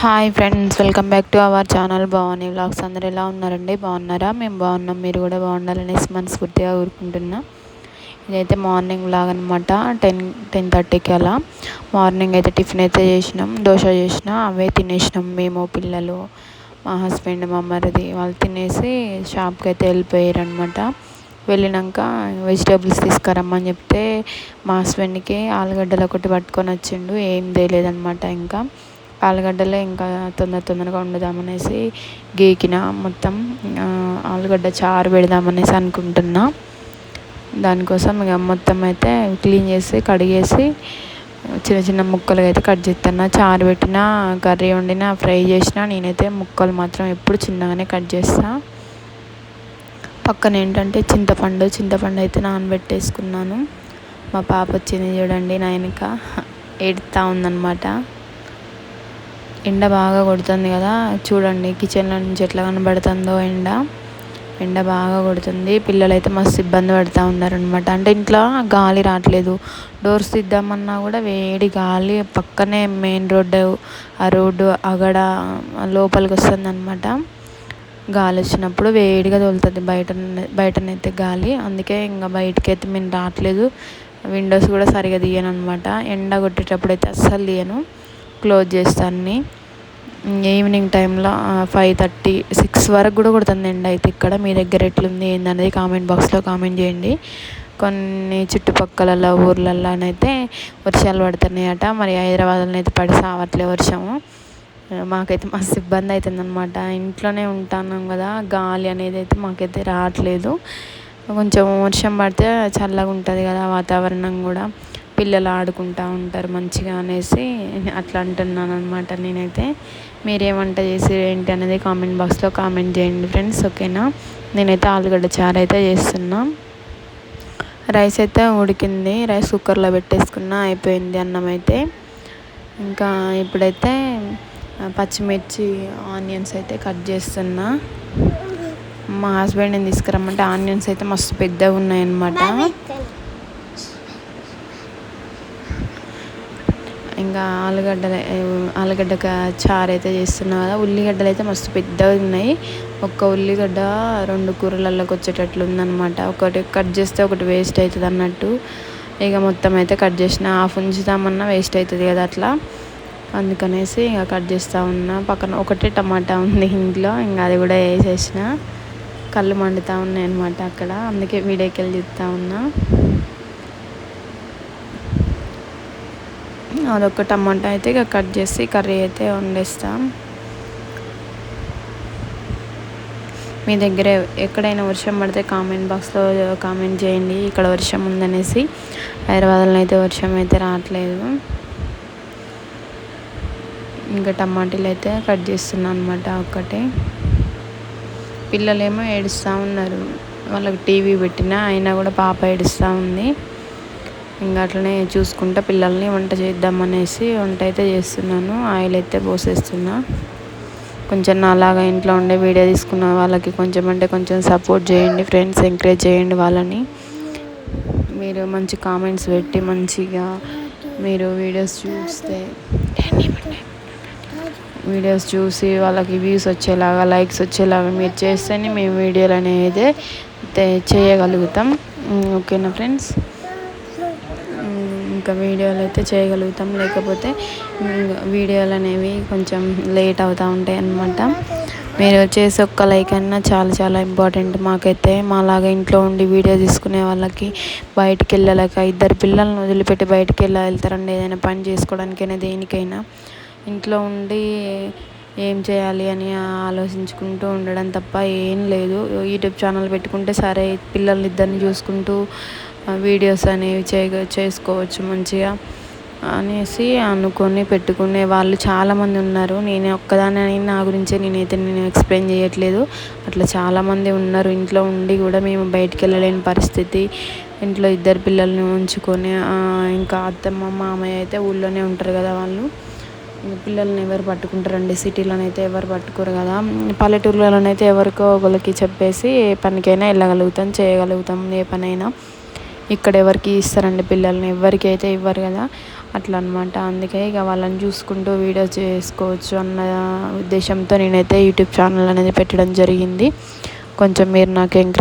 Hi friends welcome back to our channel Bhavani vlogs అందరు ఎలా ఉన్నారండి? బాగున్నారా? మేము బాగున్నాం. మీరు కూడా బాగుండాలనేసి మనస్ఫూర్తిగా కోరుకుంటున్నా. ఇదైతే మార్నింగ్ వ్లాగ్ అనమాట టెన్ టెన్ థర్టీకి అలా. మార్నింగ్ అయితే టిఫిన్ అయితే చేసినాం. దోశ చేసిన అవే తినేసినాం మేము పిల్లలు మా హస్బెండ్ మా మరిది. వాళ్ళు తినేసి షాప్కి అయితే వెళ్ళిపోయారు అనమాట వెళ్ళినాక వెజిటేబుల్స్ తీసుకురమ్మని చెప్తే మా హస్బెండ్కి ఆలుగడ్డలు ఒకటి పట్టుకొని వచ్చిండు. ఏం తెలియదనమాట ఇంకా. ఆలుగడ్డలే ఇంకా తొందర తొందరగా వండుదామనేసి గీకిన మొత్తం ఆలుగడ్డ చారు పెడదామనేసి అనుకుంటున్నా. దానికోసం ఇక మొత్తం అయితే క్లీన్ చేసి కడిగేసి చిన్న చిన్న ముక్కలు అయితే కట్ చేస్తున్నా. చారు పెట్టిన కర్రీ వండిన ఫ్రై చేసినా నేనైతే ముక్కలు మాత్రం ఎప్పుడు చిన్నగానే కట్ చేస్తా. పక్కన ఏంటంటే చింతపండు చింతపండు అయితే నానబెట్టేసుకున్నాను. మా పాప వచ్చింది చూడండి నా వెనక ఏడుతూ ఉందన్నమాట. ఎండ బాగా కొడుతుంది కదా. చూడండి కిచెన్లో నుంచి ఎట్లా కనబడుతుందో ఎండ. ఎండ బాగా కొడుతుంది. పిల్లలు అయితే మస్తు ఇబ్బంది పడుతూ ఉన్నారనమాట అంటే ఇంట్లో గాలి రావట్లేదు. డోర్స్ తీద్దామన్నా కూడా వేడి గాలి పక్కనే మెయిన్ రోడ్డు ఆ రోడ్డు అగడ లోపలికి వస్తుంది అనమాట గాలి వచ్చినప్పుడు వేడిగా తోలుతుంది బయట బయటనైతే గాలి. అందుకే ఇంకా బయటకి అయితే మేము రావట్లేదు. విండోస్ కూడా సరిగా తీయను అనమాట ఎండ కొట్టేటప్పుడు అయితే అస్సలు తీయను. క్లోజ్ చేస్తాను ఈవినింగ్ టైంలో ఫైవ్ థర్టీ సిక్స్ వరకు కూడా కొడుతుంది ఎండ అయితే ఇక్కడ. మీ దగ్గర ఎట్లుంది ఏందనేది కామెంట్ బాక్స్లో కామెంట్ చేయండి. కొన్ని చుట్టుపక్కల ఊర్లలోనైతే వర్షాలు పడుతున్నాయట. మరి హైదరాబాద్లో అయితే పడి సావట్లే వర్షము. మాకైతే మస్తు ఇబ్బంది అవుతుంది అనమాట ఇంట్లోనే ఉంటున్నాం కదా గాలి అనేది అయితే మాకైతే రావట్లేదు. కొంచెం వర్షం పడితే చల్లగా ఉంటుంది కదా వాతావరణం కూడా. పిల్లలు ఆడుకుంటూ ఉంటారు మంచిగా అనేసి అట్లా అంటున్నాను అనమాట నేనైతే. మీరేమంట చేసి ఏంటి అనేది కామెంట్ బాక్స్లో కామెంట్ చేయండి ఫ్రెండ్స్ ఓకేనా? నేనైతే ఆలుగడ్డ చారు అయితే చేస్తున్నా. రైస్ అయితే ఉడికింది రైస్ కుక్కర్లో పెట్టేసుకున్నా అయిపోయింది అన్నం అయితే. ఇంకా ఇప్పుడైతే పచ్చిమిర్చి ఆనియన్స్ అయితే కట్ చేస్తున్నా. మా హస్బెండ్ని తీసుకురమ్మంటే ఆనియన్స్ అయితే మస్తు పెద్దగా ఉన్నాయన్నమాట. ఇంకా ఆలుగడ్డ ఆలుగడ్డ చారు అయితే చేస్తున్నా కదా ఉల్లిగడ్డలు అయితే మస్తు పెద్దగా ఉన్నాయి. ఒక్క ఉల్లిగడ్డ రెండు కూరలలోకి వచ్చేటట్లు ఉందన్నమాట. ఒకటి కట్ చేస్తే ఒకటి వేస్ట్ అవుతుంది అన్నట్టు. ఇక మొత్తం అయితే కట్ చేసిన హాఫ్ ఉంచుదామన్నా వేస్ట్ అవుతుంది కదా అట్లా. అందుకనేసి ఇక కట్ చేస్తూ ఉన్నా. పక్కన ఒకటే టమాటా ఉంది ఇంట్లో ఇంకా అది కూడా వేసేసిన. కళ్ళు మండుతూ ఉన్నాయి అనమాట అక్కడ. అందుకే వీడియోకి వెళ్ళి చెప్తా ఉన్నా. అదొక టమాటా అయితే ఇక కట్ చేసి కర్రీ అయితే వండేస్తాం. మీ దగ్గర ఎక్కడైనా వర్షం పడితే కామెంట్ బాక్స్లో కామెంట్ చేయండి. ఇక్కడ వర్షం ఉందనేసి హైదరాబాద్లో అయితే వర్షం అయితే రావట్లేదు. ఇంకా టమాటీలు అయితే కట్ చేస్తున్నాను అనమాట ఒక్కటే. పిల్లలేమో ఏడుస్తూ ఉన్నారు. వాళ్ళకి టీవీ పెట్టినా అయినా కూడా పాప ఏడుస్తూ ఉంది. ఇంకా అట్లనే చూసుకుంటా పిల్లల్ని వంట చేద్దామనేసి వంట అయితే చేస్తున్నాను. ఆయిల్ అయితే పోసేస్తున్నా. కొంచెం నాలాగా ఇంట్లో ఉండే వీడియో తీసుకున్న వాళ్ళకి కొంచెం అంటే కొంచెం సపోర్ట్ చేయండి ఫ్రెండ్స్ ఎంకరేజ్ చేయండి వాళ్ళని. మీరు మంచి కామెంట్స్ పెట్టి మంచిగా మీరు వీడియోస్ చూస్తే వీడియోస్ చూసి వాళ్ళకి వ్యూస్ వచ్చేలాగా లైక్స్ వచ్చేలాగా మీరు చేస్తేనే మేము వీడియోలు అనేది చేయగలుగుతాం. ఓకేనా ఫ్రెండ్స్? ఇంకా వీడియోలు అయితే చేయగలుగుతాం. లేకపోతే వీడియోలు అనేవి కొంచెం లేట్ అవుతూ ఉంటాయి అన్నమాట. మీరు చేసే ఒక్క లైక్ అన్నా చాలా చాలా ఇంపార్టెంట్. మాకైతే మాలాగా ఇంట్లో ఉండి వీడియో తీసుకునే వాళ్ళకి బయటికి వెళ్ళలేక ఇద్దరు పిల్లల్ని వదిలిపెట్టి బయటికి వెళ్ళా వెళ్తారండి. ఏదైనా పని చేసుకోవడానికైనా దేనికైనా. ఇంట్లో ఉండి ఏం చేయాలి అని ఆలోచించుకుంటూ ఉండడం తప్ప ఏం లేదు. యూట్యూబ్ ఛానల్ పెట్టుకుంటే సరే పిల్లల్ని ఇద్దరిని చూసుకుంటూ వీడియోస్ అనేవి చేయ చేసుకోవచ్చు మంచిగా అనేసి అనుకొని పెట్టుకునే వాళ్ళు చాలామంది ఉన్నారు. నేను ఒక్కదాని నా గురించే నేనైతే నేను ఎక్స్ప్లెయిన్ చేయట్లేదు. అట్లా చాలామంది ఉన్నారు. ఇంట్లో ఉండి కూడా మేము బయటికి వెళ్ళలేని పరిస్థితి. ఇంట్లో ఇద్దరు పిల్లల్ని ఉంచుకొని ఇంకా అత్తమ్మ మామయ్య అయితే ఊళ్ళోనే ఉంటారు కదా వాళ్ళు. పిల్లల్ని ఎవరు పట్టుకుంటారండి? సిటీలోనైతే ఎవరు పట్టుకోరు కదా. పల్లెటూర్లలోనైతే ఎవరికో ఒకరికి చెప్పేసి ఏ పనికైనా వెళ్ళగలుగుతాం చేయగలుగుతాం ఏ పనైనా. ఇక్కడ ఎవరికి ఇస్తారండి పిల్లల్ని? ఎవరికి అయితే ఇవ్వరు కదా? అట్లా అనమాట అందుకే ఇక వాళ్ళని చూసుకుంటూ వీడియో చేసుకోవచ్చు అన్న ఉద్దేశంతో నేనైతే యూట్యూబ్ ఛానల్ అనేది పెట్టడం జరిగింది. కొంచెం మీరు నాకు ఎంకరేజ్